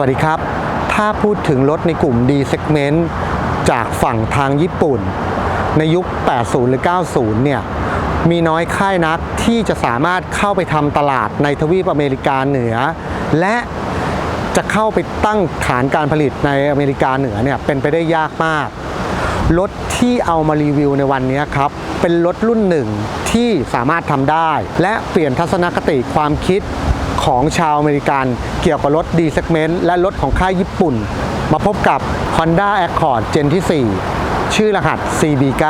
วัสดีครับ ถ้าพูดถึงรถในกลุ่ม D segment จากฝั่งทางญี่ปุ่น ในยุค 80 หรือ 90 เนี่ย มีน้อยค่ายนักที่จะสามารถเข้าไปทำตลาดในทวีปอเมริกาเหนือ และจะเข้าไปตั้งฐานการผลิตในอเมริกาเหนือเนี่ยเป็นไปได้ยากมาก รถที่เอามารีวิวในวันนี้ครับ เป็นรถรุ่นหนึ่งที่สามารถทำได้ และเปลี่ยนทัศนคติความคิด ของชาวอเมริกัน เกี่ยวกับรถ D segment และรถของค่ายญี่ปุ่น มาพบกับ Honda Accord Gen ที่ 4 ชื่อรหัส CB9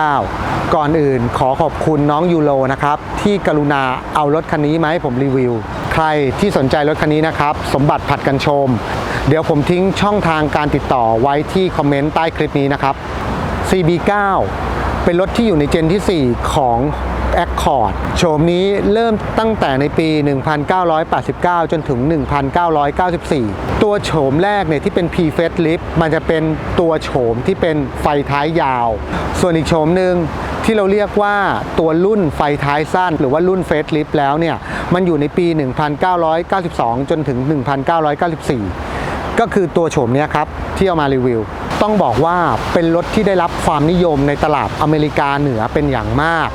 ก่อนอื่นขอขอบคุณน้องยูโรนะครับ ที่กรุณาเอารถคันนี้มาให้ผมรีวิว ใครที่สนใจรถคันนี้นะครับ สมบัติผัดกันชม เดี๋ยวผมทิ้งช่องทางการติดต่อไว้ที่คอมเมนต์ใต้คลิปนี้นะครับ CB9 เป็นรถที่อยู่ในเจนที่ 4 ของ Accord โฉมนี้เริ่มตั้งแต่ในปี 1989 จนถึง 1994 ตัวโฉมแรกเนี่ยที่เป็น P Facelift มันจะเป็นตัวโฉมที่เป็นไฟท้ายยาว ส่วนอีกโฉมหนึ่งที่เราเรียกว่าตัวรุ่นไฟท้ายสั้น หรือว่ารุ่น Facelift แล้วเนี่ย มันอยู่ในปี 1992 จนถึง 1994 ก็คือตัวโฉมเนี้ยครับ ที่เอามารีวิว ต้องบอกว่าเป็นรถที่ได้รับความนิยมในตลาดอเมริกาเหนือเป็นอย่างมาก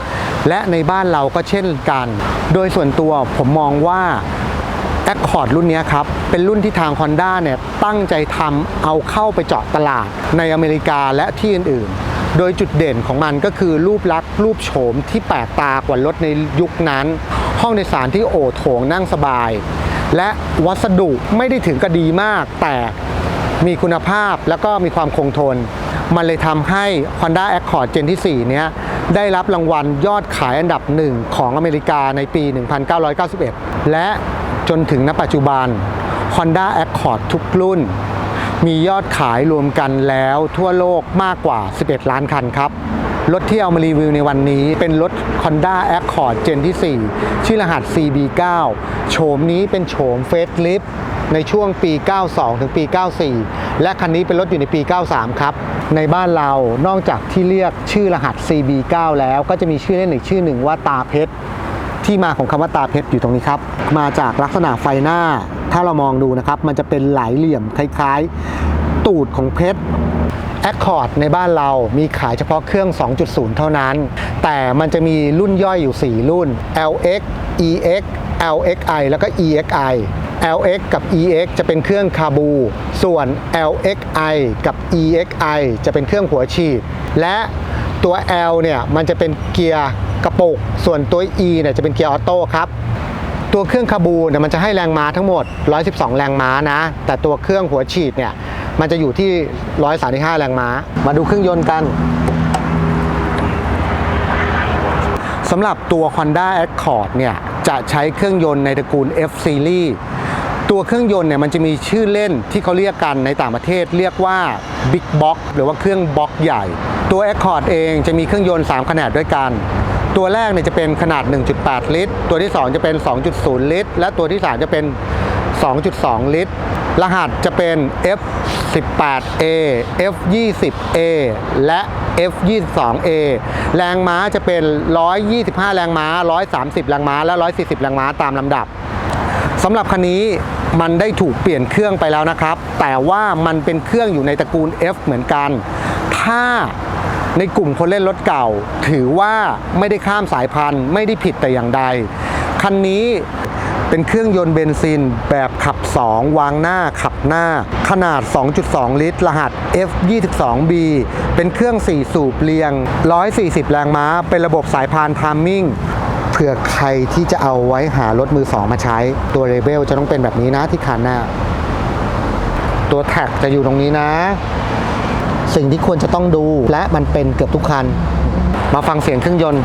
และในบ้านเราก็เช่นกัน โดยส่วนตัวผมมองว่า Accord รุ่นนี้ครับ เป็นรุ่นที่ทาง Honda เนี่ยตั้งใจทำเอาเข้าไปเจาะตลาดในอเมริกาและที่อื่นๆ โดยจุดเด่นของมันก็คือรูปลักษณ์รูปโฉมที่แปลกตากว่ารถในยุคนั้น ห้องโดยสารที่โอโถงนั่งสบาย และวัสดุไม่ได้ถึงกับดีมากแต่ มีคุณภาพแล้วก็มีความคงทน มันเลยทำให้ Honda Accord Gen ที่ 4 เนี้ยได้รับรางวัลยอดขายอันดับหนึ่งของอเมริกาในปี 1991 และจนถึงณปัจจุบัน Honda Accord ทุกรุ่น มียอดขายรวมกันแล้วทั่วโลกมากกว่า 11 ล้านคันครับ รถที่เอามารีวิวในวันนี้เป็นรถ Honda Accord Gen ที่ 4 ชื่อรหัส CB9 โฉมนี้เป็นโฉมเฟสลิฟ ในช่วงปี 92 ถึงปี 94 และคันนี้เป็นรถอยู่ในปี 93 ครับ ในบ้านเรานอกจากที่เรียกชื่อรหัส CB9 แล้วก็จะมีชื่อเล่นอีกชื่อหนึ่งว่าตาเพชรที่มาของคำว่าตาเพชรอยู่ตรงนี้ครับ มาจากลักษณะไฟหน้า ถ้าเรามองดูนะครับ มันจะเป็นหลายเหลี่ยมคล้าย ๆ ตูดของเพชร Accord ในบ้านเรามีขายเฉพาะเครื่อง 2.0 เท่านั้น แต่มันจะมีรุ่นย่อยอยู่ 4 รุ่น LX EX LXI แล้วก็ EXI LX กับ EX จะเป็นเครื่องคาบู ส่วน LXI กับ EXI จะเป็นเครื่องหัวฉีด และตัว L เนี่ยมันจะเป็นเกียร์กระปุก ส่วนตัว E เนี่ยจะเป็นเกียร์ออโต้ครับ ตัวเครื่องคาบูเนี่ยมันจะให้แรงม้าทั้งหมด 112 แรงม้านะ แต่ตัวเครื่องหัวฉีดเนี่ย มันจะอยู่ที่ 135 แรงม้า มาดูเครื่องยนต์กันสำหรับตัว Honda Accord เนี่ยจะใช้เครื่องยนต์ในตระกูล F Series ตัวเครื่องยนต์เนี่ยมันจะมีชื่อเล่นที่เขาเรียกกันในต่างประเทศเรียกว่า Big Box หรือว่าเครื่องบล็อกใหญ่ ตัว Accord เองจะมีเครื่องยนต์ 3 ขนาดด้วยกัน ตัวแรกเนี่ยจะเป็นขนาด 1.8 ลิตร ตัวที่ 2 จะเป็น 2.0 ลิตร และตัวที่ 3 จะเป็น 2.2 ลิตร รหัสจะเป็น F18A F20A และ F22A แรงม้าจะเป็น 125 แรงม้า 130 แรงม้า และ 140 แรงม้าตามลำดับสำหรับคันนี้มันได้ถูกเปลี่ยนเครื่องไปแล้วนะครับ แต่ว่ามันเป็นเครื่องอยู่ในตระกูล F เหมือนกัน ถ้าในกลุ่มคนเล่นรถเก่า ถือว่าไม่ได้ข้ามสายพันธุ์ ไม่ได้ผิดแต่อย่างใด คันนี้ เป็นเครื่องยนต์เบนซิน แบบขับ 2 วางหน้าขับหน้า ขนาด 2.2 ลิตร รหัส F22B เป็นเครื่อง 4 สูบเรียง 140 แรงม้า เป็นระบบสายพานทามมิ่งเผื่อใครที่จะเอาไว้หารถมือสองมาใช้ ตัวเรเบลจะต้องเป็นแบบนี้นะที่คันหน้า ตัวแท็กจะอยู่ตรงนี้นะ สิ่งที่ควรจะต้องดูและมันเป็นเกือบทุกคัน มาฟังเสียงเครื่องยนต์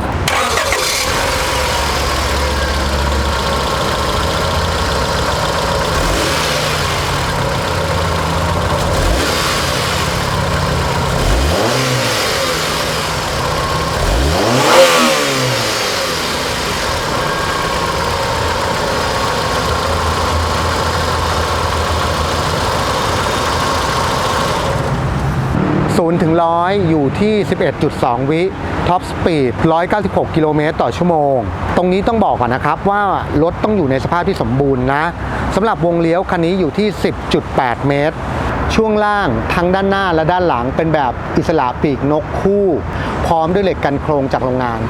0ถึง100 อยู่ที่ 11.2 วิท็อปสปีด 196 กิโลเมตรต่อชั่วโมง ตรงนี้ต้องบอกก่อนนะครับว่ารถต้องอยู่ในสภาพที่สมบูรณ์นะสำหรับวงเลี้ยวคันนี้อยู่ที่ 10.8 เมตร ช่วงล่างทั้งด้านหน้าและด้านหลังเป็นแบบอิสระปีกนกคู่ พร้อมด้วยเหล็กกันโครงจากโรงงาน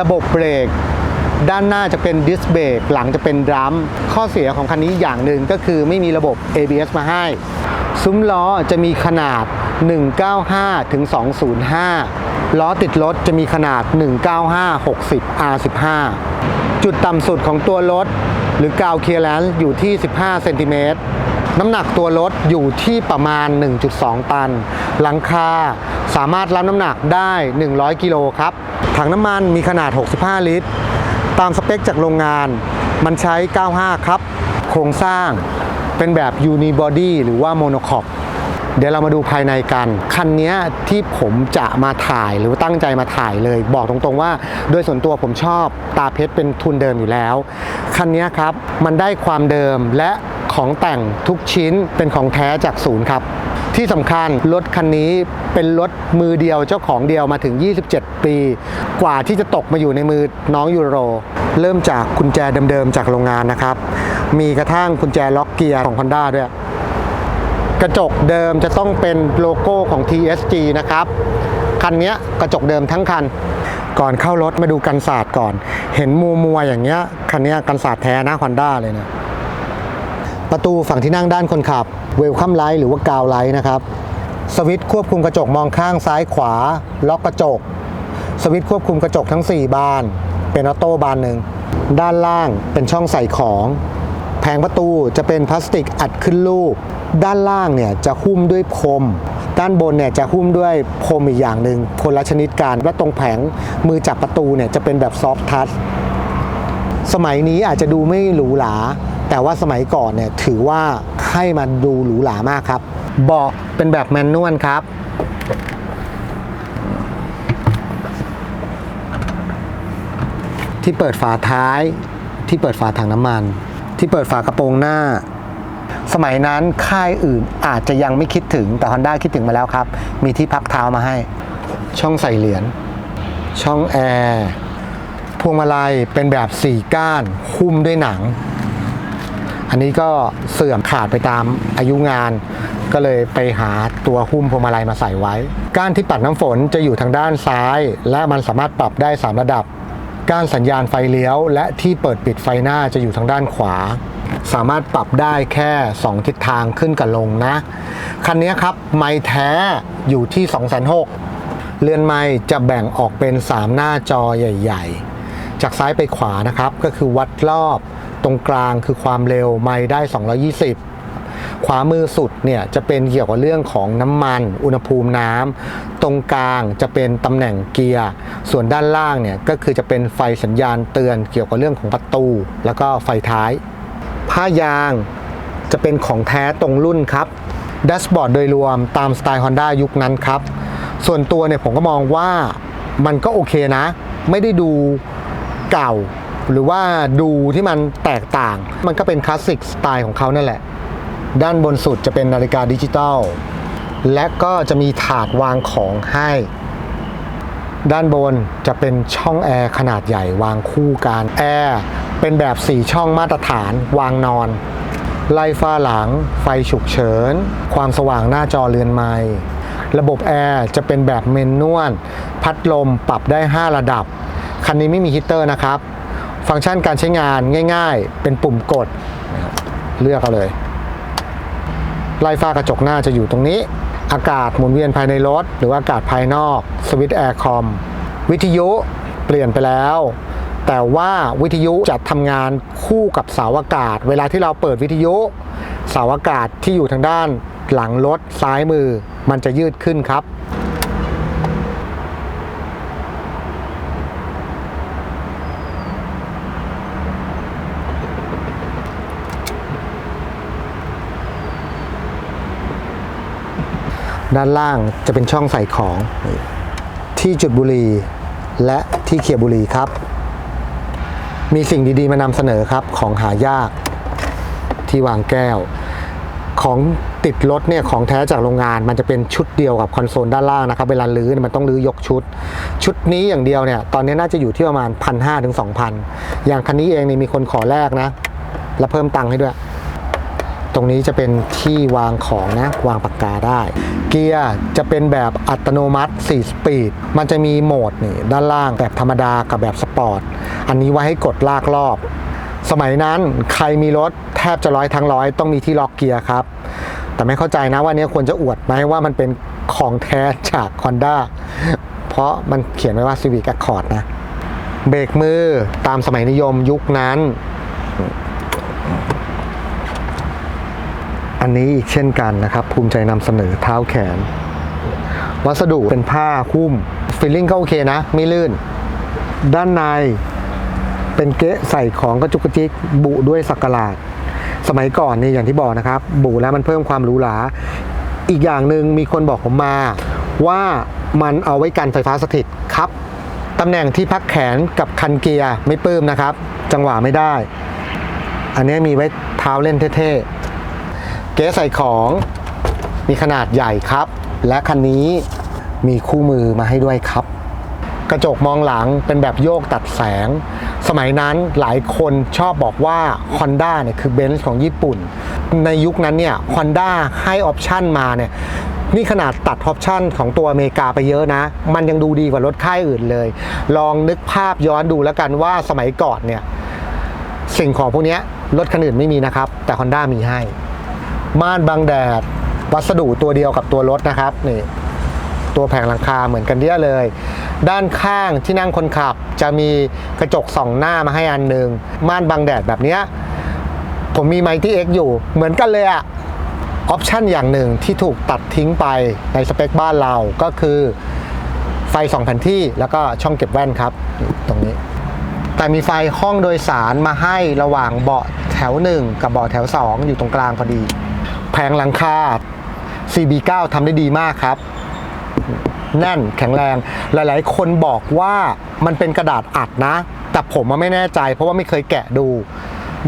ระบบเบรกด้านหน้าจะเป็นดิสเบรกหลังจะเป็นดรัม ข้อเสียของคันนี้อย่างหนึ่งก็คือไม่มีระบบ ABS มาให้ ซุ้มล้อจะมีขนาด 195ถึง205 ล้อติดรถจะมีขนาด 195 60 R15 จุดต่ำสุดของตัวรถ หรือกาวเคลียร์แลนซ์อยู่ที่ 15 เซนติเมตรน้ำหนักตัวรถอยู่ที่ประมาณ 1.2 ตัน หลังคาสามารถรับน้ำหนักได้ 100 กิโลครับ ถังน้ำมันมีขนาด 65 ลิตร ตามสเปคจากโรงงาน มันใช้ 95 ครับ โครงสร้างเป็นแบบ Unibody หรือว่า Monocoque เดี๋ยวเรามาดูภายในกัน คันนี้ที่ผมจะมาถ่ายหรือตั้งใจมาถ่ายเลย บอกตรงๆว่า โดยส่วนตัวผมชอบตาเพชรเป็นทุนเดิมอยู่แล้ว คันนี้ครับมันได้ความเดิมและของแต่งทุกชิ้นเป็นของแท้จากศูนย์ครับที่สำคัญรถคันนี้เป็นรถมือเดียวเจ้าของเดียวมาถึง 27 ปี กว่าที่จะตกมาอยู่ในมือน้องยูโร เริ่มจากกุญแจเดิมๆจากโรงงานนะครับ มีกระทั่งกุญแจล็อกเกียร์ของ Honda ด้วย กระจกเดิมจะต้องเป็นโลโก้ของ TSG นะครับ คันนี้กระจกเดิมทั้งคัน ก่อนเข้ารถมาดูกันศาสตร์ก่อน เห็นมัวมัวอย่างเงี้ย คันนี้กันศาสตร์แท้นะ Honda เลยเนี่ยประตูฝั่งที่นั่งด้านคนขับ เวลคัมไลท์หรือว่ากาวไลท์นะครับ สวิตช์ควบคุมกระจกมองข้างซ้ายขวา ล็อกกระจก สวิตช์ควบคุมกระจกทั้ง 4 บาน เป็นออโต้บานหนึ่ง ด้านล่างเป็นช่องใส่ของ แผงประตูจะเป็นพลาสติกอัดขึ้นรูป ด้านล่างเนี่ยจะหุ้มด้วยพรม ด้านบนเนี่ยจะหุ้มด้วยพรมอีกอย่างหนึ่งคนละชนิดกันและตรงแผงมือจับประตูเนี่ยจะเป็นแบบซอฟทัชสมัยนี้อาจจะดูไม่หรูหรา แต่ว่าสมัยก่อนเนี่ยถือว่าให้มันดูหรูหรามากครับเบาะเป็นแบบแมนนวลครับที่เปิดฝาท้ายที่เปิดฝาถังน้ำมัน ที่เปิดฝากระโปรงหน้า สมัยนั้นค่ายอื่นอาจจะยังไม่คิดถึงแต่ Honda คิดถึงมาแล้วครับ มีที่พักเท้ามาให้ ช่องใส่เหรียญช่องแอร์พวงมาลัยเป็นแบบสี่ก้านหุ้มด้วยหนัง อันนี้ก็เสื่อมขาดไปตามอายุงาน ก็เลยไปหาตัวหุ้มพวงมาลัยมาใส่ไว้ ก้านที่ปัดน้ำฝนจะอยู่ทางด้านซ้าย และมันสามารถปรับได้ 3 ระดับ ก้านสัญญาณไฟเลี้ยว และที่เปิดปิดไฟหน้าจะอยู่ทางด้านขวา สามารถปรับได้แค่ 2 ทิศทางขึ้นกับลงนะ คันนี้ครับ ไม้แท้อยู่ที่ 2 6 0 0 0เรือนไม้จะแบ่งออกเป็น 3 หน้าจอใหญ่ ๆ จากซ้ายไปขวานะครับ ก็คือวัดรอบตรงกลางคือความเร็วไมล์ได้ 220ขวามือสุดเนี่ยจะเป็นเกี่ยวกับเรื่องของน้ำมัน อุณหภูมิน้ำตรงกลางจะเป็นตำแหน่งเกียร์ ส่วนด้านล่างเนี่ยก็คือจะเป็นไฟสัญญาณเตือนเกี่ยวกับเรื่องของประตู แล้วก็ไฟท้าย ผ้ายางจะเป็นของแท้ตรงรุ่นครับแดชบอร์ดโดยรวมตามสไตล์ Honda ยุคนั้นครับ ส่วนตัวเนี่ยผมก็มองว่ามันก็โอเคนะ ไม่ได้ดูเก่า หรือว่าดูที่มันแตกต่าง มันก็เป็นคลาสสิกสไตล์ของเขานั่นแหละ ด้านบนสุดจะเป็นนาฬิกาดิจิตอลและก็จะมีถาดวางของให้ ด้านบนจะเป็นช่องแอร์ขนาดใหญ่วางคู่กันแอร์ เป็นแบบ 4 ช่องมาตรฐานวางนอน ไล่ฟ้าหลัง ไฟฉุกเฉิน ความสว่างหน้าจอเรือนไม้ระบบแอร์จะเป็นแบบเมนนวลพัดลมปรับได้ 5 ระดับ คันนี้ไม่มีฮีตเตอร์นะครับ ฟังก์ชันการใช้งานง่าย ๆ เป็นปุ่มกด เลือกเอาเลย ไล่ฟ้ากระจกหน้าจะอยู่ตรงนี้ อากาศหมุนเวียนภายในรถ หรือว่าอากาศภายนอก สวิตช์แอร์คอม วิทยุเปลี่ยนไปแล้ว แต่ว่าวิทยุจะทำงานคู่กับเสาอากาศ เวลาที่เราเปิดวิทยุเสาอากาศที่อยู่ทางด้านหลังรถซ้ายมือมันจะยืดขึ้นครับ ด้านล่างจะเป็นช่องใส่ของที่จุดบุรีและที่เขียบุรีครับ มีสิ่งดีๆมานำเสนอครับของหายากที่วางแก้ว ของติดรถเนี่ยของแท้จากโรงงานมันจะเป็นชุดเดียวกับคอนโซลด้านล่างนะครับเวลาลื้อเนี่ยมันต้องลื้อยกชุด ชุดนี้อย่างเดียวเนี่ยตอนนี้น่าจะอยู่ที่ประมาณ 1 5 0 0ถึง2,000 อย่างคันนี้เองนี่มีคนขอแลกนะ แล้วเพิ่มตังค์ให้ด้วย ตรงนี้จะเป็นที่วางของนะวางปากกาได้ เกียร์จะเป็นแบบอัตโนมัติ 4 สปีด มันจะมีโหมดนี่ด้านล่างแบบธรรมดากับแบบสปอร์ต อันนี้ไว้ให้กดลากรอบ สมัยนั้นใครมีรถแทบจะร้อยทั้งร้อยต้องมีที่ล็อกเกียร์ครับ แต่ไม่เข้าใจนะว่านี้ควรจะอวดไหมว่ามันเป็นของแท้จาก Honda เพราะมันเขียนไว้ว่า Civic Accord นะ เบรกมือตามสมัยนิยมยุคนั้น อันนี้อีกเช่นกันนะครับ ภูมิใจนำเสนอเท้าแขน วัสดุเป็นผ้าคุ้มฟิลลิ่งก็โอเคนะ ไม่ลื่น ด้านใน เป็นเก๊ะใส่ของกระจุกกระจิกบุด้วยสักหลาด สมัยก่อนนี่อย่างที่บอกนะครับ บุแล้วมันเพิ่มความหรูหราอีกอย่างหนึ่งมีคนบอกผมมาว่ามันเอาไว้กันไฟฟ้าสถิตครับตำแหน่งที่พักแขนกับคันเกียร์ไม่ปลื้มนะครับ จังหวะไม่ได้ อันนี้มีไว้เท้าเล่นเท่ๆ เก๊ใส่ของมีขนาดใหญ่ครับ และคันนี้มีคู่มือมาให้ด้วยครับ กระจกมองหลังเป็นแบบโยกตัดแสง สมัยนั้นหลายคนชอบบอกว่า Honda เนี่ยคือเบนซ์ของญี่ปุ่น ในยุคนั้นเนี่ย Honda ให้ออปชันมาเนี่ยนี่ขนาดตัดออปชันของตัวอเมริกาไปเยอะนะ มันยังดูดีกว่ารถค่ายอื่นเลย ลองนึกภาพย้อนดูแล้วกันว่าสมัยก่อนเนี่ยสิ่งของพวกนี้รถคันอื่นไม่มีนะครับ แต่ Honda มีให้ ม่านบังแดด วัสดุตัวเดียวกับตัวรถนะครับนี่ตัวแผงหลังคาเหมือนกันเดียเลย ด้านข้างที่นั่งคนขับจะมีกระจกส่องหน้ามาให้อันหนึ่งม่านบังแดดแบบนี้ผมมีไมที่ X อยู่เหมือนกันเลยอะออปชันอย่างหนึ่งที่ถูกตัดทิ้งไปในสเปคบ้านเราก็คือไฟสองแผ่นที่แล้วก็ช่องเก็บแว่นครับ ตรงนี้ แต่มีไฟห้องโดยสารมาให้ระหว่างเบาะแถว 1 กับเบาะแถว 2 อยู่ตรงกลางพอดี แผงหลังคา CB9 ทำได้ดีมากครับ แน่นแข็งแรง หลายๆ คนบอกว่ามันเป็นกระดาษอัดนะ แต่ผมไม่แน่ใจ เพราะว่าไม่เคยแกะดู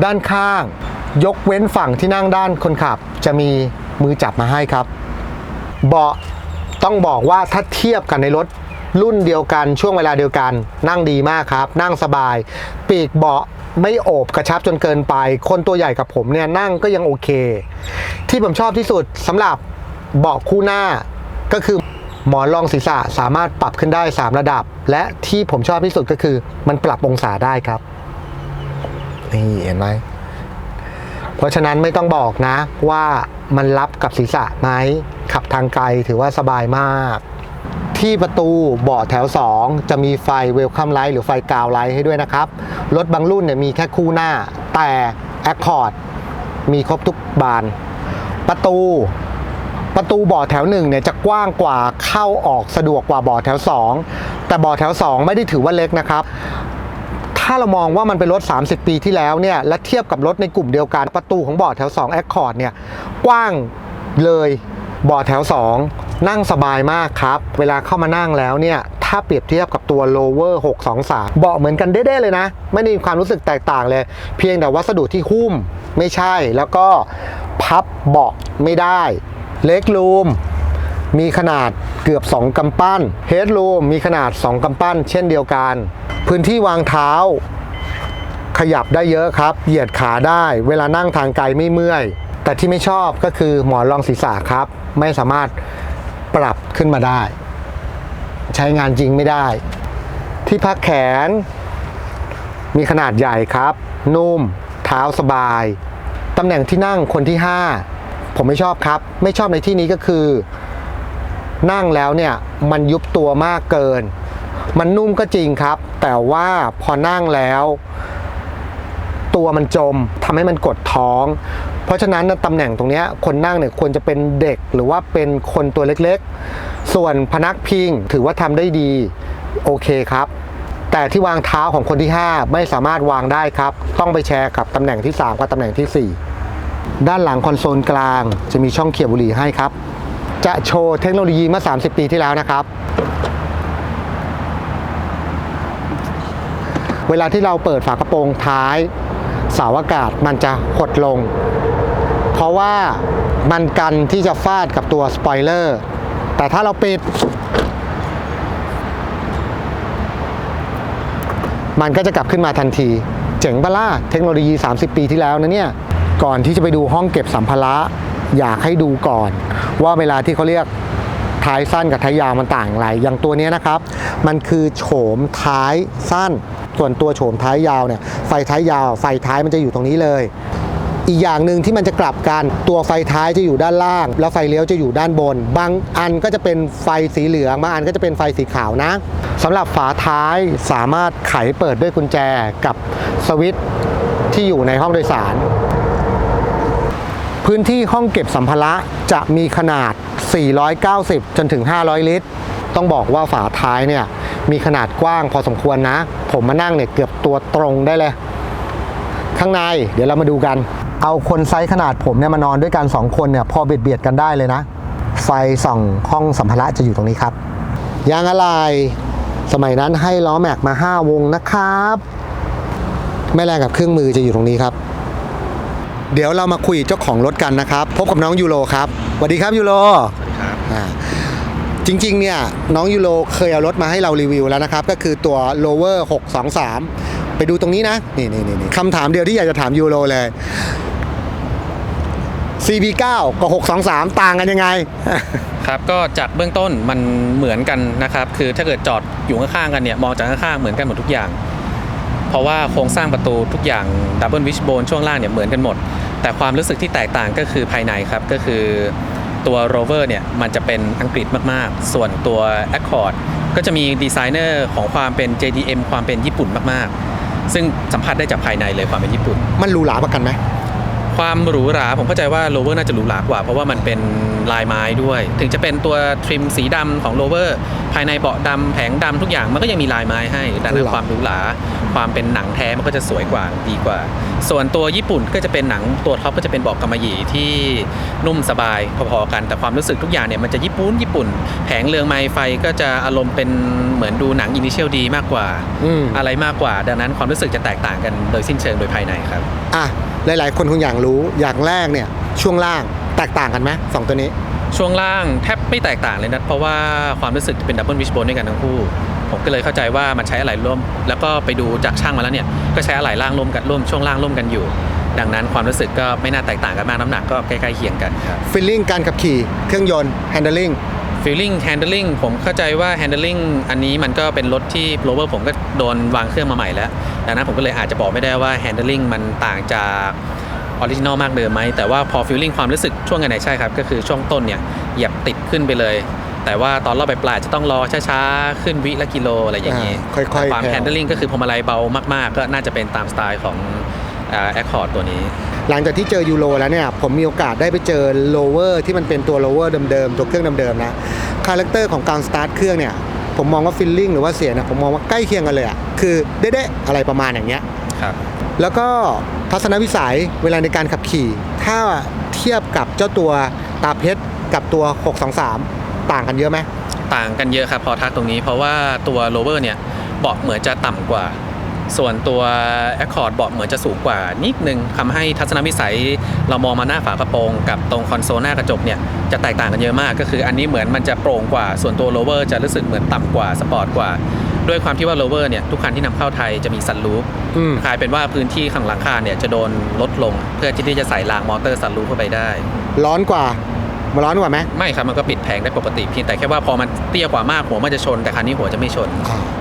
ด้านข้าง ยกเว้นฝั่งที่นั่งด้านคนขับ จะมีมือจับมาให้ครับ เบาะต้องบอกว่าถ้าเทียบกันในรถรุ่นเดียวกันช่วงเวลาเดียวกัน นั่งดีมากครับ นั่งสบาย ปีกเบาะไม่โอบกระชับจนเกินไป คนตัวใหญ่กับผมเนี่ยนั่งก็ยังโอเค ที่ผมชอบที่สุดสำหรับเบาะคู่หน้าก็คือ หมอนรองศีรษะสามารถปรับขึ้นได้ 3 ระดับ และที่ผมชอบที่สุดก็คือ มันปรับองศาได้ครับ นี่เห็นไหม เพราะฉะนั้นไม่ต้องบอกนะว่ามันรับกับศีรษะไหมขับทางไกลถือว่าสบายมาก ที่ประตูเบาะแถว 2 จะมีไฟเวลคัมไลท์หรือไฟกาวไลท์ให้ด้วยนะครับ รถบางรุ่นเนี่ยมีแค่คู่หน้า แต่ Accord มีครบทุกบาน ประตู ประตูบาะแถวหนึ่งเนี่ยจะกว้างกว่าเข้าออกสะดวกกว่าบาะแถว 2 แต่บาะแถว 2 ไม่ได้ถือว่าเล็กนะครับถ้าเรามองว่ามันเป็นรถ 30 ปีที่แล้วเนี่ยและเทียบกับรถในกลุ่มเดียวกันประตูของบาะแถว2 Accord เนี่ยกว้างเลยบาะแถว 2 นั่งสบายมากครับ เวลาเข้ามานั่งแล้วเนี่ยถ้าเปรียบเทียบกับตัว lower 623 เบาะเหมือนกันเด้ๆเลยนะ ไม่ได้มีความรู้สึกแตกต่างเลย เพียงแต่วัสดุที่หุ้มไม่ใช่แล้วก็พับเบาะไม่ได้ เล็กรูมมีขนาดเกือบ 2กำปั้นเฮด o ูมมีขนาด 2กำปั้น เช่นเดียวกัน พื้นที่วางเท้า ขยับได้เยอะครับ เหยียดขาได้ เวลานั่งทางไกลไม่เมื่อย แต่ที่ไม่ชอบก็คือหมอนรองศีรษะครับ ไม่สามารถปรับขึ้นมาได้ ใช้งานจริงไม่ได้ ที่พักแขน มีขนาดใหญ่ครับ นุ่ม เท้าสบาย ตำแหน่งที่นั่งคนที่ 5 ผมไม่ชอบครับ ไม่ชอบในที่นี้ก็คือ นั่งแล้วเนี่ยมันยุบตัวมากเกิน มันนุ่มก็จริงครับ แต่ว่าพอนั่งแล้ว ตัวมันจมทำให้มันกดท้อง เพราะฉะนั้นตำแหน่งตรงนี้คนนั่งเนี่ยควรจะเป็นเด็กหรือว่าเป็นคนตัวเล็กๆ ส่วนพนักพิงถือว่าทำได้ดีโอเคครับแต่ที่วางเท้าของคนที่ 5 ไม่สามารถวางได้ครับ ต้องไปแชร์กับตำแหน่งที่ 3 กับตำแหน่งทีสี่4 ด้านหลังคอนโซลกลาง จะมีช่องเขียบบุหรี่ให้ครับ จะโชว์เทคโนโลยีเมื่อ 30 ปีที่แล้วนะครับ เวลาที่เราเปิดฝากระโปรงท้ายเสาอากาศมันจะหดลง เพราะว่ามันกันที่จะฟาดกับตัวสปอยเลอร์แต่ถ้าเราปิด มันก็จะกลับขึ้นมาทันที เจ๋งปะล่ะเทคโนโลยี 30 ปีที่แล้วนะเนี่ย ก่อนที่จะไปดูห้องเก็บสัมภาระอยากให้ดูก่อน ว่าเวลาที่เขาเรียกท้ายสั้นกับท้ายยาวมันต่างอย่างไร อย่างตัวนี้นะครับ มันคือโฉมท้ายสั้น ส่วนตัวโฉมท้ายยาวเนี่ยไฟท้ายยาว ไฟท้ายมันจะอยู่ตรงนี้เลย อีกอย่างหนึ่งที่มันจะกลับกันตัวไฟท้ายจะอยู่ด้านล่าง แล้วไฟเลี้ยวจะอยู่ด้านบน บางอันก็จะเป็นไฟสีเหลืองบางอันก็จะเป็นไฟสีขาวนะสำหรับฝาท้ายสามารถไขเปิดด้วยกุญแจกับสวิตช์ที่อยู่ในห้องโดยสาร พื้นที่ห้องเก็บสัมภาระจะมีขนาด 490 จนถึง 500 ลิตร ต้องบอกว่าฝาท้ายเนี่ยมีขนาดกว้างพอสมควรนะ ผมมานั่งเนี่ยเกือบตัวตรงได้เลย ข้างในเดี๋ยวเรามาดูกัน เอาคนไซส์ขนาดผมเนี่ยมานอนด้วยกัน 2 คนเนี่ยพอเบียดเบียดกันได้เลยนะ ไฟส่องห้องสัมภาระจะอยู่ตรงนี้ครับ ยางอะไร สมัยนั้นให้ล้อแม็กมา 5 วงนะครับ แม่แรงกับเครื่องมือจะอยู่ตรงนี้ครับ เดี๋ยวเรามาคุยเจ้าของรถกันนะครับ พบกับน้องยูโรครับสวัสดีครับยูโรครับอ่าจริงๆเนี่ยน้องยูโรเคยเอารถมาให้เรารีวิวแล้วนะครับ ก็คือตัว lower 623 ไปดูตรงนี้นะ นี่นี่นี่คำถามเดียวที่อยากจะถามยูโรเลย CB9 กับ 623 ต่างกันยังไง ครับก็จากเบื้องต้นมันเหมือนกันนะครับ คือถ้าเกิดจอดอยู่ข้างๆกันเนี่ยมองจากข้างๆเหมือนกันหมดทุกอย่าง เพราะว่าโครงสร้างประตูทุกอย่างดับเบิลวิชโบนช่วงล่างเนี่ยเหมือนกันหมด แต่ความรู้สึกที่แตกต่างก็คือภายในครับก็คือตัว Rover เนี่ยมันจะเป็นอังกฤษมากๆ ส่วนตัว Accord ก็จะมีดีไซเนอร์ของความเป็น JDM ความเป็นญี่ปุ่นมากๆ ซึ่งสัมผัสได้จากภายในเลยความเป็นญี่ปุ่น มันหรูหราประกันไหม ความหรูหราผมเข้าใจว่าโ o เวอร์น่าจะหรูหรากว่า เพราะว่ามันเป็นลายไม้ด้วย ถึงจะเป็นตัวทริมสีดำของโ o เวอร์ภายในเบาะดำแผงดำทุกอย่างมันก็ยังมีลายไม้ให้ดังนั้นความหรูหราความเป็นหนังแท้มันก็จะสวยกว่าดีกว่า ส่วนตัวญี่ปุ่นก็จะเป็นหนังตัวท็อปก็จะเป็นเบาะกำมะหยี่ที่นุ่มสบายพอๆกันแต่ความรู้สึกทุกอย่างเนี่ยมันจะญี่ปุ่นญี่ปุ่น แผงเรืองไม้ไฟก็จะอารมณ์เป็นเหมือนดูหนังอินิเชียลดีมากกว่าอืมอะไรมากกว่า ดังนั้นความรู้สึกจะแตกต่างกันโดยสิ้นเชิงโดยภายในครับอะหลายๆ คนคงอยากรู้อย่างแรกเนี่ยช่วงล่างแตกต่างกันไหมสองตัวนี้ ช่วงล่างแทบไม่แตกต่างเลยนะ เพราะว่าความรู้สึกจะเป็นดับเบิลวิชโบนด้วยกันทั้งคู่ ผมก็เลยเข้าใจว่ามันใช้อะไหล่ร่วม แล้วก็ไปดูจากช่างมาแล้วเนี่ย ก็ใช้อะไหล่ล่างร่วมกันร่วมช่วงล่างร่วมกันอยู่ ดังนั้นความรู้สึกก็ไม่น่าแตกต่างกันมากน้ำหนักก็ใกล้ๆเคียงกันครับ ฟีลลิ่งการขับขี่เครื่องยนต์ handling feeling handling ผมเข้าใจว่า handling อันนี้มันก็เป็นรถที่ rover ผมก็โดนวางเครื่องมาใหม่แล้วดังนั้นผมก็เลยอาจจะบอกไม่ได้ว่า handling มันต่างจาก ออริจินอลมากเดิมไหมแต่ว่าพอ feeling ความรู้สึกช่วงไหนๆใช่ครับก็คือช่วงต้นเนี่ยเหยียบติดขึ้นไปเลย แต่ว่าตอนรอบปลายๆจะต้องรอช้าๆ ขึ้นวิละกิโลอะไรอย่างนี้อ่าค่อยๆแต่ความแผ่ว handling ก็คือพวงมาลัยเบามากๆ ก็น่าจะเป็นตามสไตล์ของแอคคอร์ดตัวนี้ หลังจากที่เจอยูโรแล้วเนี่ย ผมมีโอกาสได้ไปเจอโลเวอร์ที่มันเป็นตัวโลเวอร์เดิมๆ ตัวเครื่องเดิมๆนะคาแรคเตอร์ของการสตาร์ทเครื่องเนี่ยผมมองว่าฟิลลิ่งหรือว่าเสียงเนี่ยผมมองว่าใกล้เคียงกันเลยอะคือเด๊ะๆอะไรประมาณอย่างเงี้ยครับ แล้วก็ทัศนวิสัยเวลาในการขับขี่ ถ้าเทียบกับเจ้าตัวตาเพชรกับตัว 623 ต่างกันเยอะไหมต่างกันเยอะครับพอทักตรงนี้เพราะว่าตัว rover เนี่ยเบาะเหมือนจะต่ำกว่า ส่วนตัว Accord เบาะเหมือนจะสูงกว่านิดนึงทำให้ทัศนวิสัยเรามองมาหน้าฝากระโปรงกับตรงคอนโซลหน้ากระจกเนี่ยจะแตกต่างกันเยอะมากก็คืออันนี้เหมือนมันจะโปร่งกว่า ส่วนตัว rover จะรู้สึกเหมือนต่ำกว่าสปอร์ตกว่า ด้วยความที่ว่า rover เนี่ยทุกคันที่นำเข้าไทยจะมีซันรูฟอืมกลายเป็นว่าพื้นที่ข้างหลังคาเนี่ยจะโดนลดลง เพื่อที่จะใส่รางมอเตอร์ซันรูฟเข้าไปได้ ร้อนกว่ามาร้อนกว่าไหมไม่ครับ มันก็ปิดแผงได้ปกติเพียงแต่แค่ว่าพอมันเตี้ยกว่ามากหัวมันจะชน แต่คันนี้หัวจะไม่ชน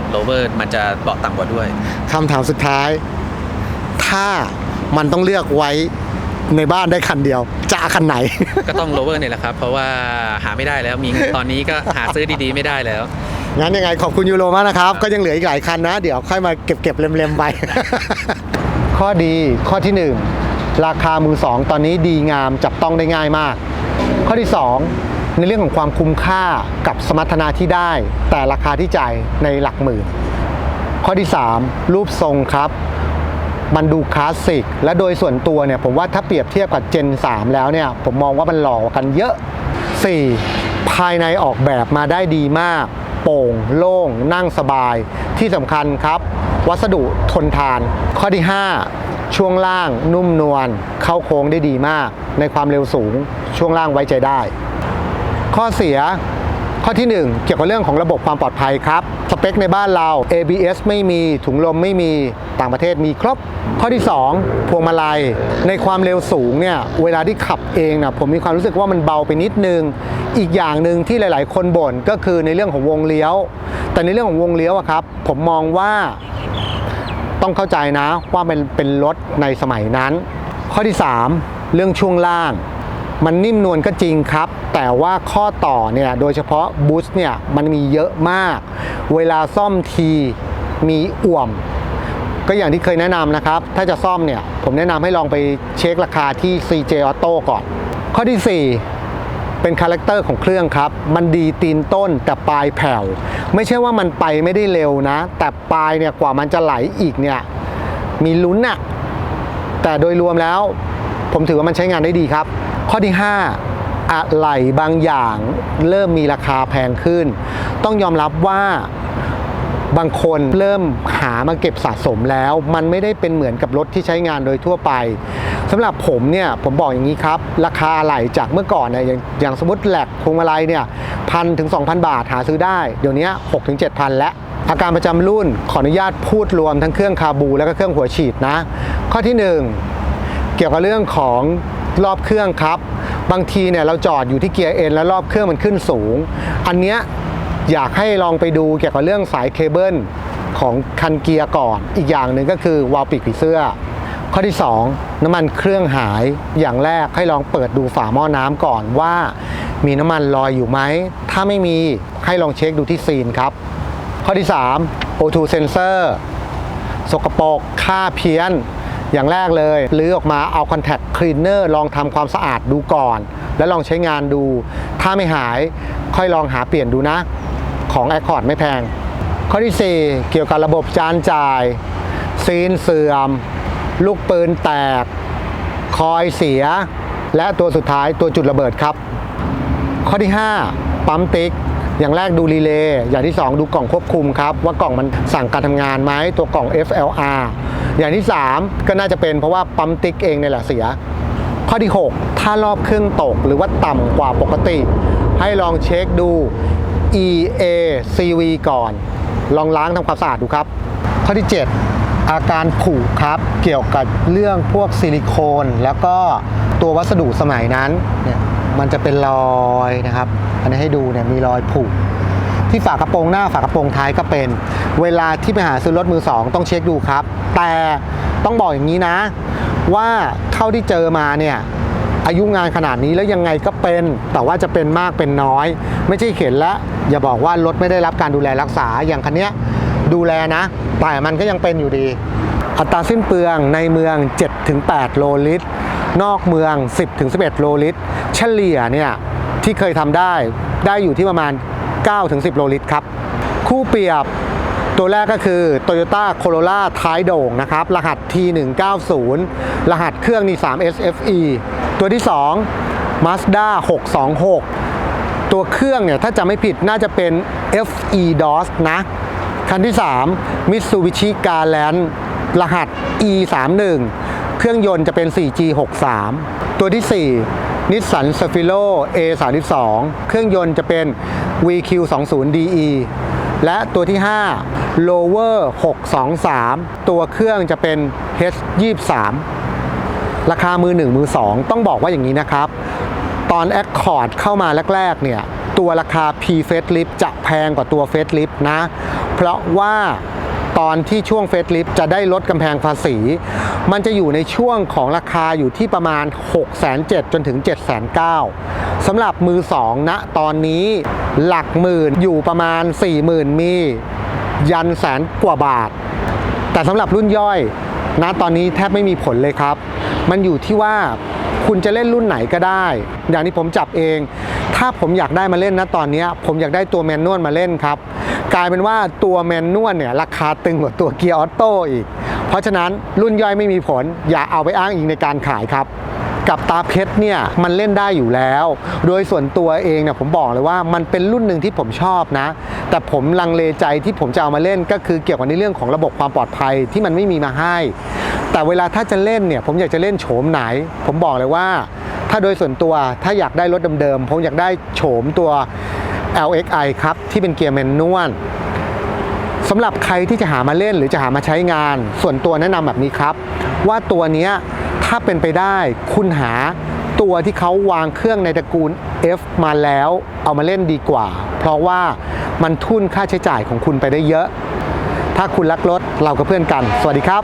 โรเวอร์มันจะเบาะต่ำกว่าด้วยคำถามสุดท้าย ถ้ามันต้องเลือกไว้ในบ้านได้คันเดียว จะเอาคันไหน ก็ต้องโรเวอร์เนี่ยแหละครับ เพราะว่าหาไม่ได้แล้วมีตอนนี้ก็หาซื้อดีๆไม่ได้แล้ว งั้นยังไงขอบคุณยูโรมากนะครับ ก็ยังเหลืออีกหลายคันนะ เดี๋ยวค่อยมาเก็บเก็บๆเล็มๆไป ข้อดีข้อที่ 1 ราคามือสองตอนนี้ดีงามจับต้องได้ง่ายมาก ข้อที่ 2 ในเรื่องของความคุ้มค่ากับสมรรถนะที่ได้ แต่ราคาที่จ่ายในหลักหมื่น ข้อที่ 3 รูปทรงครับมันดูคลาสสิก และโดยส่วนตัวเนี่ยผมว่าถ้าเปรียบเทียบกับ Gen 3 แล้วเนี่ย ผมมองว่ามันหล่อกันเยอะ 4. ภายในออกแบบมาได้ดีมาก โป่ง โล่ง นั่งสบาย ที่สำคัญครับ วัสดุทนทาน ข้อที่ 5 ช่วงล่างนุ่มนวลเข้าโค้งได้ดีมาก ในความเร็วสูง ช่วงล่างไว้ใจได้ ข้อเสียข้อที่ 1 เกี่ยวกับเรื่องของระบบความปลอดภัยครับ เปคในบ้านเรา ABS ไม่มีถุงลมไม่มีต่างประเทศมีครบ ข้อที่ 2 พวงมาลัย ในความเร็วสูงเนี่ยเวลาที่ขับเองนะผมมีความรู้สึกว่ามันเบาไปนิดนึง อีกอย่างหนึ่งที่หลาย ๆ คนบ่นก็คือในเรื่องของวงเลี้ยว แต่ในเรื่องของวงเลี้ยวอะครับ ผมมองว่าต้องเข้าใจนะว่ามันเป็นรถในสมัยนั้น ข้อที่ 3 เรื่องช่วงล่าง มันนิ่มนวลก็จริงครับ แต่ว่าข้อต่อเนี่ยโดยเฉพาะบูสต์เนี่ยมันมีเยอะมาก เวลาซ่อมทีมีอ่วม ก็อย่างที่เคยแนะนำนะครับ ถ้าจะซ่อมเนี่ย ผมแนะนำให้ลองไปเช็คราคาที่ CJ Auto ก่อน ข้อที่ 4เป็นคาแรคเตอร์ของเครื่องครับ มันดีตีนต้นแต่ปลายแผ่ว ไม่ใช่ว่ามันไปไม่ได้เร็วนะ แต่ปลายเนี่ยกว่ามันจะไหลอีกเนี่ย มีลุ้นอะแต่โดยรวมแล้ว ผมถือว่ามันใช้งานได้ดีครับ ข้อที่ 5 อะไหล่บางอย่างเริ่มมีราคาแพงขึ้น ต้องยอมรับว่าบางคนเริ่มหามาเก็บสะสมแล้ว มันไม่ได้เป็นเหมือนกับรถที่ใช้งานโดยทั่วไปสำหรับผมเนี่ยผมบอกอย่างนี้ครับ ราคาอะไหล่จากเมื่อก่อนเนี่ยอย่างอย่างสมมติแหลกพวงมาลัยเนี่ยพันถึง 2,000 บาทหาซื้อได้ เดี๋ยวนี้6ถึง7,000แล้วอาการประจำรุ่นขออนุญาตพูดรวมทั้งเครื่องคาบู แล้วก็เครื่องหัวฉีดนะ ข้อที่ 1 เกี่ยวกับเรื่องของรอบเครื่องครับ บางทีเนี่ยเราจอดอยู่ที่เกียร์เอ็นแล้วรอบเครื่องมันขึ้นสูง อันเนี้ยอยากให้ลองไปดูเกี่ยวกับเรื่องสายเคเบิลของคันเกียร์ก่อน อีกอย่างหนึ่งก็คือวาล์วปิดผีเสื้อ ข้อที่ 2 น้ำมันเครื่องหายอย่างแรกให้ลองเปิดดูฝาหม้อน้ำก่อนว่า มีน้ำมันลอยอยู่ไหม ถ้าไม่มีให้ลองเช็คดูที่ซีนครับ ข้อที่ 3 O2 sensor สกปรกค่าเพี้ยน อย่างแรกเลยรื้อออกมาเอา contact cleaner ลองทำความสะอาดดูก่อน แล้วลองใช้งานดู ถ้าไม่หายค่อยลองหาเปลี่ยนดูนะ ของ Accord ไม่แพง ข้อที่ 4 เกี่ยวกับระบบจานจ่าย ซีนเสื่อม ลูกปืนแตก คอยเสีย และตัวสุดท้ายตัวจุดระเบิดครับ ข้อที่ 5 ปั๊มติ๊ก อย่างแรกดูรีเลย์อย่างที่ 2 ดูกล่องควบคุมครับว่ากล่องมันสั่งการทำงานไหมตัวกล่อง FLR อย่างที่ 3 ก็น่าจะเป็นเพราะว่าปั๊มติ๊กเองเนี่ยแหละเสีย ข้อที่ 6 ถ้ารอบเครื่องตกหรือว่าต่ำกว่าปกติ ให้ลองเช็คดู EACV ก่อน ลองล้างทำความสะอาดดูครับ ข้อที่ 7 อาการผุครับ เกี่ยวกับเรื่องพวกซิลิโคน แล้วก็ตัววัสดุสมัยนั้นเนี่ย มันจะเป็นรอยนะครับ อันนี้ให้ดูเนี่ยมีรอยผุที่ฝากระโปรงหน้าฝากระโปรงท้ายก็เป็น เวลาที่ไปหาซื้อรถมือสองต้องเช็คดูครับ แต่ต้องบอกอย่างนี้นะ ว่าเท่าที่เจอมาเนี่ยอายุงานขนาดนี้แล้วยังไงก็เป็น แต่ว่าจะเป็นมากเป็นน้อย ไม่ใช่เข็นแล้วอย่าบอกว่ารถไม่ได้รับการดูแลรักษาอย่างคันเนี้ยดูแลนะ แต่มันก็ยังเป็นอยู่ดี อัตราสิ้นเปลืองในเมือง 7-8 โลลิตร นอกเมือง 10-11 โลลิตร ฉลี่ยเนี่ยที่เคยทำได้ได้อยู่ที่ประมาณ 9-10 โลลิตรครับ คู่เปรียบตัวแรกก็คือ Toyota Corolla ท้ายโด่งนะครับ รหัส T190 รหัสเครื่องนี่ 3SFE ตัวที่ 2 Mazda 626 ตัวเครื่องเนี่ยถ้าจะไม่ผิดน่าจะเป็น FE DOS นะ คันที่ 3 Mitsubishi Galant รหัส E31 เครื่องยนต์จะเป็น 4G63 ตัวที่ 4 Nissan Safiro A32 เครื่องยนต์จะเป็น VQ20DE และตัวที่ 5 Lower 623 ตัวเครื่องจะเป็น H23 ราคามือหนึ่งมือสองต้องบอกว่าอย่างนี้นะครับ ตอน Accord เข้ามาแรกๆเนี่ย ตัวราคา P Facelift จะแพงกว่าตัว Facelift นะ เพราะว่า ตอนที่ช่วง Facelift จะได้ลดกำแพงภาษี มันจะอยู่ในช่วงของราคาอยู่ที่ประมาณ 6 7 0 0 0จนถึง 7 9 0 0 0สำหรับมือสองณตอนนี้หลักหมื่นอยู่ประมาณ 40,000 มี ยันแสนกว่าบาท แต่สำหรับรุ่นย่อยนะตอนนี้แทบไม่มีผลเลยครับ มันอยู่ที่ว่าคุณจะเล่นรุ่นไหนก็ได้ อย่างที่ผมจับเอง ถ้าผมอยากได้มาเล่นนะตอนนี้ ผมอยากได้ตัวแมนนวลมาเล่นครับ กลายเป็นว่าตัวแมนนวลเนี่ยราคาตึงกว่าตัวเกียร์ออโต้อีก เพราะฉะนั้นรุ่นย่อยไม่มีผล อย่าเอาไปอ้างอิงในการขายครับกับตาเพชรเนี่ยมันเล่นได้อยู่แล้ว โดยส่วนตัวเองเนี่ยผมบอกเลยว่ามันเป็นรุ่นหนึ่งที่ผมชอบนะ แต่ผมลังเลใจที่ผมจะเอามาเล่นก็คือเกี่ยวกับในเรื่องของระบบความปลอดภัยที่มันไม่มีมาให้ แต่เวลาถ้าจะเล่นเนี่ยผมอยากจะเล่นโฉมไหน ผมบอกเลยว่า ถ้าโดยส่วนตัวถ้าอยากได้รถเดิมๆผมอยากได้โฉมตัว LXI ครับ ที่เป็นเกียร์แมนนวลสำหรับใครที่จะหามาเล่นหรือจะหามาใช้งาน ส่วนตัวแนะนำแบบนี้ครับ ว่าตัวนี้ถ้าเป็นไปได้คุณหาตัวที่เขาวางเครื่องในตระกูล F มาแล้วเอามาเล่นดีกว่า เพราะว่ามันทุนค่าใช้จ่ายของคุณไปได้เยอะ ถ้าคุณรักรถเราก็เพื่อนกัน สวัสดีครับ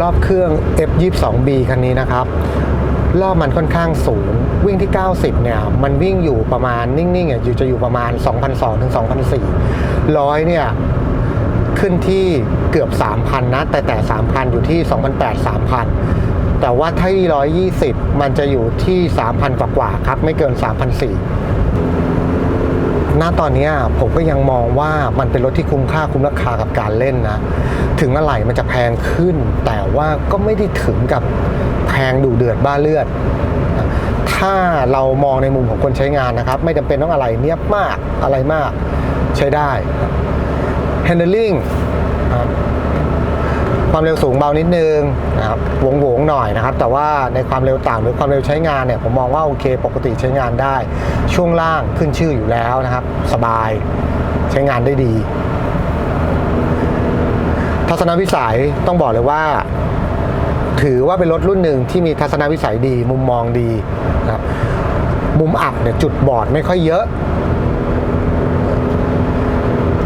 รอบเครื่อง F22B คันนี้นะครับ รอบมันค่อนข้างสูง วิ่งที่ 90 เนี่ย มันวิ่งอยู่ประมาณนิ่งๆอะอยู่จะอยู่ประมาณ 2,200ถึง2,400ร้อยเนี่ยขึ้นที่เกือบ 3,000 นะ แต่แต่ 3,000 อยู่ที่ 2,800 3,000 แต่ว่าถ้าที่120 มันจะอยู่ที่ 3,000 กว่าๆครับ ไม่เกิน 3,400 ณตอนนี้ผมก็ยังมองว่ามันเป็นรถที่คุ้มค่าคุ้มราคากับการเล่นนะ ถึงอะไหล่มันจะแพงขึ้น แต่ว่าก็ไม่ได้ถึงกับแพงดูเดือดบ้าเลือด ถ้าเรามองในมุมของคนใช้งานนะครับ ไม่จำเป็นต้องอะไรเนียบมากอะไรมากใช้ได้ handling ครับ ความเร็วสูงเบานิดนึงนะครับวงวงหน่อยนะครับ แต่ว่าในความเร็วต่ำหรือความเร็วใช้งานเนี่ยผมมองว่าโอเค ปกติใช้งานได้ ช่วงล่างขึ้นชื่ออยู่แล้วนะครับ สบายใช้งานได้ดี ทัศนวิสัยต้องบอกเลยว่า ถือว่าเป็นรถรุ่นหนึ่งที่มีทัศนวิสัยดี มุมมองดีนะครับมุมอับเนี่ยจุดบอดไม่ค่อยเยอะ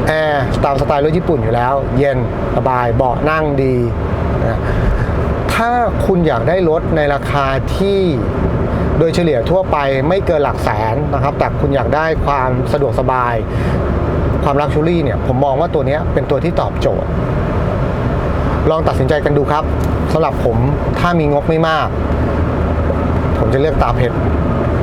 แอ ร์ตามสไตล์รถญี่ปุ่นอยู่แล้ว เย็นสบายเบาะนั่งดีนะถ้าคุณอยากได้รถในราคาที่โดยเฉลี่ยทั่วไปไม่เกินหลักแสนนะครับ แต่คุณอยากได้ความสะดวกสบาย ความลักชัวรี่เนี่ย ผมมองว่าตัวนี้เป็นตัวที่ตอบโจทย์ ลองตัดสินใจกันดูครับสำหรับผมถ้ามีงบไม่มาก ผมจะเลือกตาเพชร